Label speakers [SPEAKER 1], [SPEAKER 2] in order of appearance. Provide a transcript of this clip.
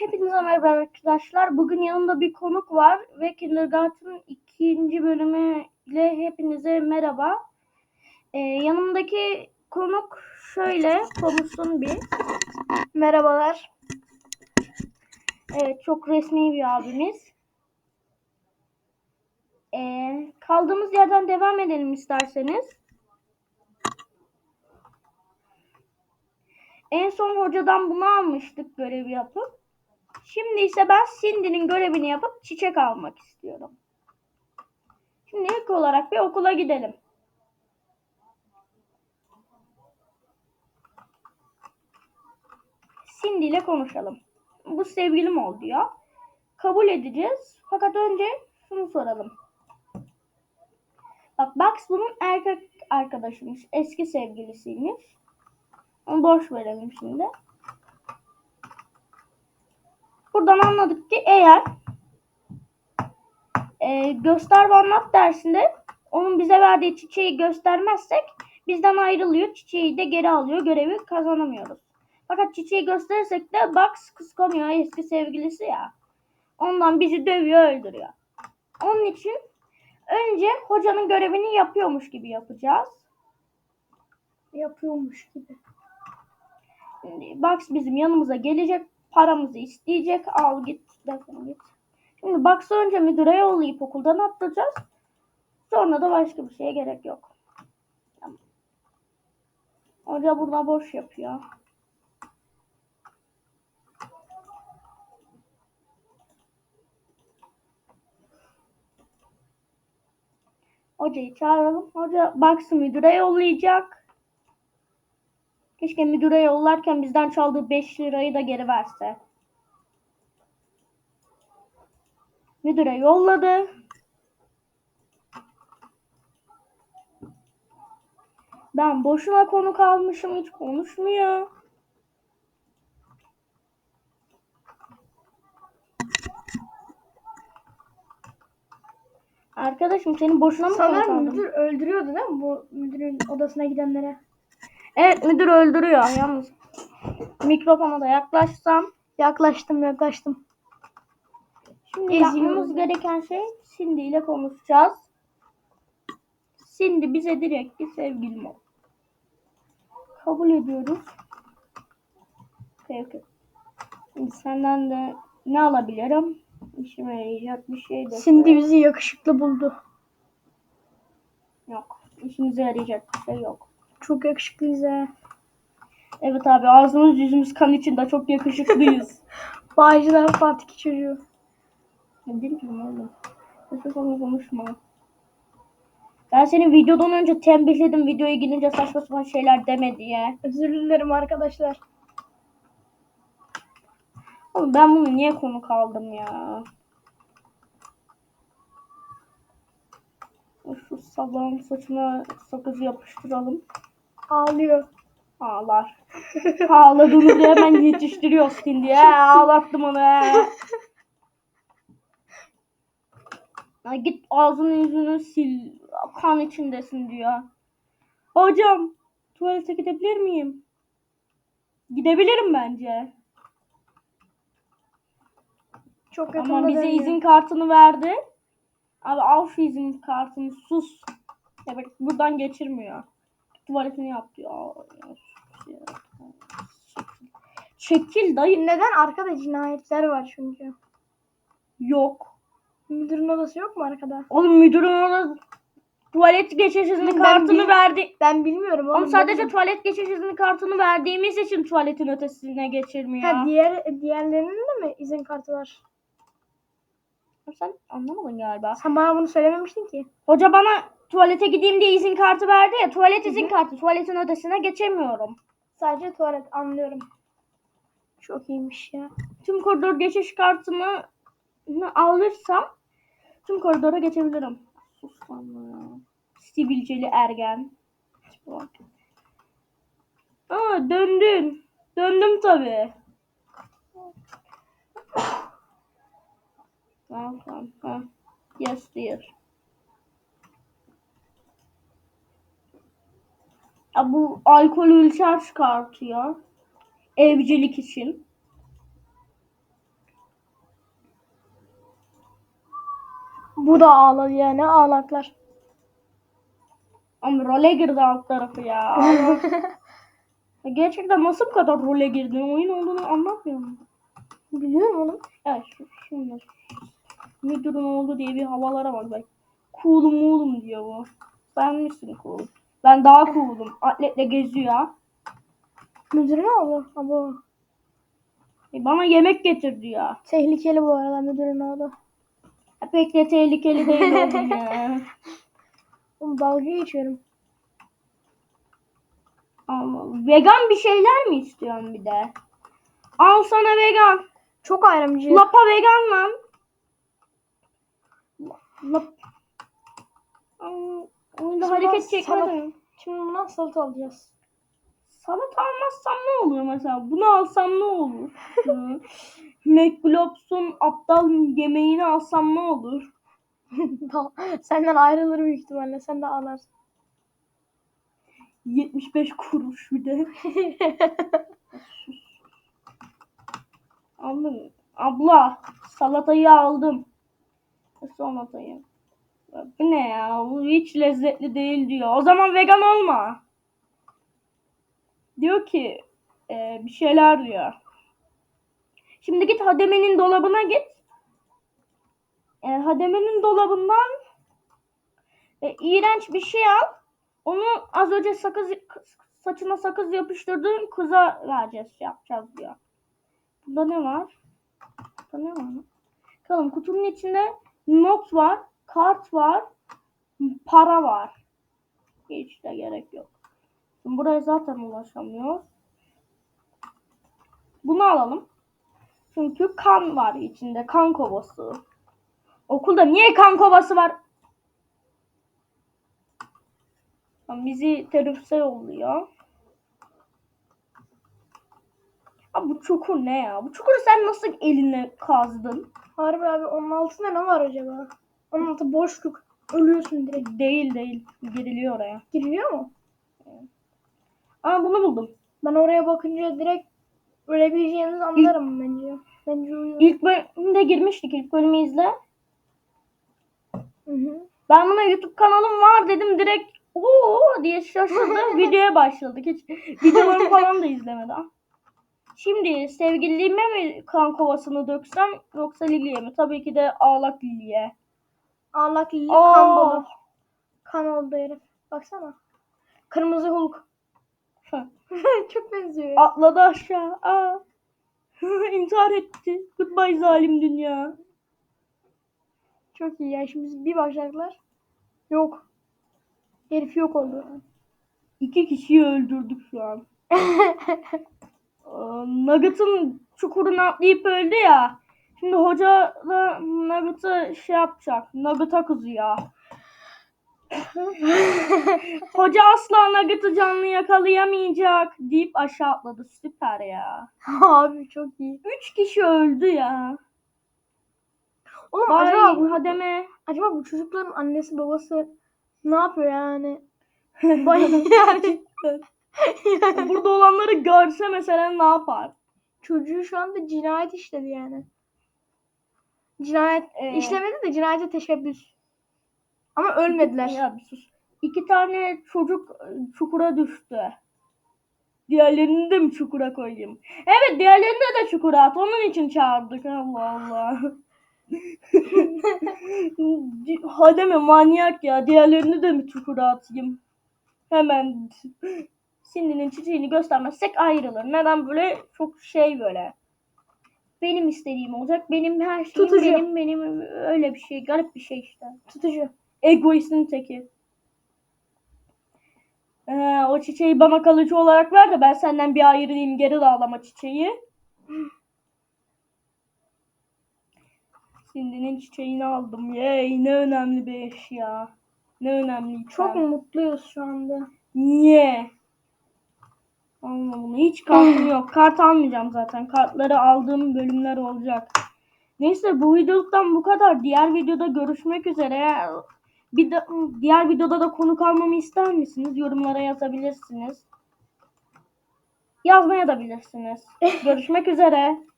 [SPEAKER 1] Hepinize merhaba arkadaşlar. Bugün yanımda bir konuk var ve Kindergarten ikinci bölümüyle hepinize merhaba. Ee, yanımdaki konuk şöyle konuşsun bir.
[SPEAKER 2] Merhabalar.
[SPEAKER 1] Evet, çok resmi bir abimiz. Ee, kaldığımız yerden devam edelim isterseniz. En son hocadan bunu almıştık görevi yapıp. Şimdi ise ben Cindy'nin görevini yapıp çiçek almak istiyorum. Şimdi ilk olarak bir okula gidelim. Cindy ile konuşalım. Bu sevgilim ol diyor. Kabul edeceğiz. Fakat önce şunu soralım. Bak Bugs bunun erkek arkadaşıymış. Eski sevgilisiymiş. Onu boş verelim şimdi. Buradan anladık ki eğer e, göster ve anlat dersinde onun bize verdiği çiçeği göstermezsek bizden ayrılıyor. Çiçeği de geri alıyor. Görevi kazanamıyoruz. Fakat çiçeği gösterirsek de Bugs kıskanıyor eski sevgilisi ya. Ondan bizi dövüyor, öldürüyor. Onun için önce hocanın görevini yapıyormuş gibi yapacağız.
[SPEAKER 2] Yapıyormuş gibi.
[SPEAKER 1] Bugs bizim yanımıza gelecek. Paramızı isteyecek. Al git. Defol git. Şimdi Bugs'ı önce müdüre yollayıp okuldan atlayacağız. Sonra da başka bir şeye gerek yok. Tamam. Hoca burada boş yapıyor. Hocayı çağıralım. Hoca Bugs'ı müdüre yollayacak. Keşke müdüre yollarken bizden çaldığı 5 lirayı da geri verse. Müdüre yolladı. Ben boşuna konuk almışım hiç konuşmuyor. Arkadaşım senin boşuna mı
[SPEAKER 2] Sanırım
[SPEAKER 1] aldım?
[SPEAKER 2] müdür öldürüyordu değil mi bu müdürün odasına gidenlere?
[SPEAKER 1] Evet müdür öldürüyor yalnız. Mikrofona da yaklaşsam.
[SPEAKER 2] Yaklaştım yaklaştım.
[SPEAKER 1] Şimdi
[SPEAKER 2] Eziyor.
[SPEAKER 1] yapmamız gereken şey Cindy ile konuşacağız. Cindy bize direkt bir sevgilim ol. Kabul ediyoruz. Peki. Şimdi senden de ne alabilirim? İşime yarayacak bir şey de.
[SPEAKER 2] Şimdi bizi yakışıklı buldu.
[SPEAKER 1] Yok. İşimize yarayacak bir şey yok.
[SPEAKER 2] Çok yakışıklıyız ha.
[SPEAKER 1] Evet abi ağzımız yüzümüz kan içinde çok yakışıklıyız.
[SPEAKER 2] Bağcılar Fatih çocuğu.
[SPEAKER 1] Ne bileyim oğlum. Nefes alma konuşma. Ben seni videodan önce tembihledim videoya girince saçma sapan şeyler deme diye.
[SPEAKER 2] Özür dilerim arkadaşlar.
[SPEAKER 1] Oğlum ben bunu niye konuk aldım ya? Şu sabahın saçına sakızı yapıştıralım.
[SPEAKER 2] Ağlıyor.
[SPEAKER 1] Ağlar. Ağladığını diye hemen yetiştiriyorsun diye. He, ağlattım onu. Ya git ağzını yüzünü sil. Kan içindesin diyor. Hocam tuvalete gidebilir miyim? Gidebilirim bence.
[SPEAKER 2] Çok
[SPEAKER 1] Ama bize
[SPEAKER 2] dönüyor.
[SPEAKER 1] izin kartını verdi. Abi al şu izin kartını sus. Evet buradan geçirmiyor. Tuvaletini yaptı ya. ya. Çekil dayı.
[SPEAKER 2] Neden? Arkada cinayetler var çünkü.
[SPEAKER 1] Yok.
[SPEAKER 2] Müdürün odası yok mu arkada?
[SPEAKER 1] Oğlum müdürün orada tuvalet geçiş izni
[SPEAKER 2] Ben
[SPEAKER 1] kartını verdi.
[SPEAKER 2] Ben bilmiyorum oğlum.
[SPEAKER 1] Oğlum sadece tuvalet geçiş izni kartını verdiğimiz için tuvaletin ötesine geçirmiyor.
[SPEAKER 2] Ha, diğer diğerlerinin de mi izin kartı var?
[SPEAKER 1] Sen anlamadın galiba.
[SPEAKER 2] Sen bana bunu söylememiştin ki.
[SPEAKER 1] Hoca bana tuvalete gideyim diye izin kartı verdi ya. Tuvalet izin kartı. Tuvaletin ötesine geçemiyorum.
[SPEAKER 2] Sadece tuvalet anlıyorum. Çok iyiymiş ya.
[SPEAKER 1] Tüm koridor geçiş kartını alırsam tüm koridora geçebilirim. Sus lan ya. Sivilceli ergen. Aa döndün. Döndüm tabi. Tamam tamam. Yes dear. Ya bu alkol ölçer çıkartıyor. Evcilik için.
[SPEAKER 2] Bu da ağlar yani ağlaklar.
[SPEAKER 1] Ama role girdi alt tarafı ya. Gerçekten nasıl bu kadar role girdin? Oyun olduğunu anlatmıyorum.
[SPEAKER 2] Biliyorum oğlum.
[SPEAKER 1] Evet şimdi. Müdürün oldu diye bir havalara bak bak. Cool'um oğlum diyor bu. Ben misin cool? Ben daha cool'um. Atletle geziyor.
[SPEAKER 2] Müdür ne oldu? Abo.
[SPEAKER 1] E, bana yemek getir diyor.
[SPEAKER 2] Tehlikeli bu arada müdürün.
[SPEAKER 1] Ya Pek de tehlikeli değil oğlum ya.
[SPEAKER 2] Oğlum dalga geçiyorum.
[SPEAKER 1] Allah. Vegan bir şeyler mi istiyorsun bir de? Al sana vegan.
[SPEAKER 2] Çok ayrımcı.
[SPEAKER 1] Lapa vegan lan. Lap. Aa,
[SPEAKER 2] Şimdi
[SPEAKER 1] hareket
[SPEAKER 2] ben
[SPEAKER 1] çekme
[SPEAKER 2] salata-
[SPEAKER 1] de.
[SPEAKER 2] Şimdi bundan salata alacağız.
[SPEAKER 1] Salata almazsam ne olur mesela? Bunu alsam ne olur? Hı. McGlobs'un aptal yemeğini alsam ne olur?
[SPEAKER 2] Senden ayrılır büyük ihtimalle. Sen de ağlarsın.
[SPEAKER 1] 75 kuruş bir de. Aldım. Abla salatayı aldım. Salatayı. Bu ne ya? Bu hiç lezzetli değil diyor. O zaman vegan olma. Diyor ki e, bir şeyler diyor. Şimdi git Hademe'nin dolabına git. E, Hademe'nin dolabından e, iğrenç bir şey al. Onu az önce sakız saçına sakız yapıştırdığın kıza vereceğiz, yapacağız diyor. Burada ne var? Burada ne var? Bakalım kutunun içinde not var, kart var, para var. Hiç de gerek yok. Şimdi buraya zaten ulaşamıyoruz. Bunu alalım. Çünkü kan var içinde, kan kovası. Okulda niye kan kovası var? Bizi teröriste yolluyor. Abi bu çukur ne ya? Bu çukuru sen nasıl eline kazdın?
[SPEAKER 2] Harbi abi onun altında ne var acaba? Onun altı boşluk. Ölüyorsun direkt.
[SPEAKER 1] Değil değil. Giriliyor oraya.
[SPEAKER 2] Giriliyor mu?
[SPEAKER 1] Aa bunu buldum.
[SPEAKER 2] Ben oraya bakınca direkt ölebileceğimizi anlarım bence. Bence uyuyor.
[SPEAKER 1] İlk bölümde girmiştik. İlk bölümü izle.
[SPEAKER 2] Hı hı.
[SPEAKER 1] Ben buna YouTube kanalım var dedim direkt ooo diye şaşırdı. Videoya başladık. Hiç videolarımı falan da izlemedi. Ah. Şimdi sevgililiğime mi kan kovasını döksem yoksa Lili'ye mi? Tabii ki de ağlak Lili'ye.
[SPEAKER 2] Ağlak
[SPEAKER 1] Aa.
[SPEAKER 2] kan dolu. Kan oldu herif. Baksana. Kırmızı Hulk. Çok benziyor.
[SPEAKER 1] Atladı aşağı. Aa. İntihar etti. Goodbye zalim dünya.
[SPEAKER 2] Çok iyi ya. Şimdi bir başladılar. Yok. Herif yok oldu.
[SPEAKER 1] İki kişiyi öldürdük şu an. Aa, Nugget'ın çukuruna atlayıp öldü ya. Şimdi hoca da Nugget'ı şey yapacak. Nugget'a kızıyor. hoca asla Nugget'ı canlı yakalayamayacak deyip aşağı atladı. Süper ya.
[SPEAKER 2] Abi çok iyi.
[SPEAKER 1] Üç kişi öldü ya.
[SPEAKER 2] Oğlum
[SPEAKER 1] Bari
[SPEAKER 2] acaba, bu,
[SPEAKER 1] hademe.
[SPEAKER 2] acaba bu çocukların annesi babası ne yapıyor yani. yani
[SPEAKER 1] Burada olanları görse mesela ne yapar?
[SPEAKER 2] çocuğu şu anda cinayet işledi yani. Cinayet
[SPEAKER 1] Ee,
[SPEAKER 2] işlemedi de cinayete teşebbüs. Ama ölmediler.
[SPEAKER 1] Ya bir sus. İki tane çocuk e, çukura düştü. Diğerlerini de mi çukura koyayım? Evet diğerlerini de çukura at. Onun için çağırdık. Allah Allah. Hademe manyak ya. Diğerlerini de mi çukura atayım? Hemen Cindy'nin çiçeğini göstermezsek ayrılır. Neden böyle çok şey böyle. Benim istediğim olacak. Benim her şeyim
[SPEAKER 2] Tutucu.
[SPEAKER 1] benim benim öyle bir şey. Garip bir şey işte.
[SPEAKER 2] Tutucu.
[SPEAKER 1] Egoistin teki. Ee, o çiçeği bana kalıcı olarak ver de ben senden bir ayrılayım geri dağlama çiçeği. Cindy'nin çiçeğini aldım. Yey ne önemli bir eşya. Ne önemli.
[SPEAKER 2] Çok
[SPEAKER 1] item.
[SPEAKER 2] mutluyuz şu anda.
[SPEAKER 1] Niye? Anlamını. Hiç kartım yok. Kart almayacağım zaten. Kartları aldığım bölümler olacak. Neyse bu videoluktan bu kadar. Diğer videoda görüşmek üzere. Bir de, diğer videoda da konuk almamı ister misiniz? Yorumlara yazabilirsiniz. Yazmaya da bilirsiniz. Görüşmek üzere.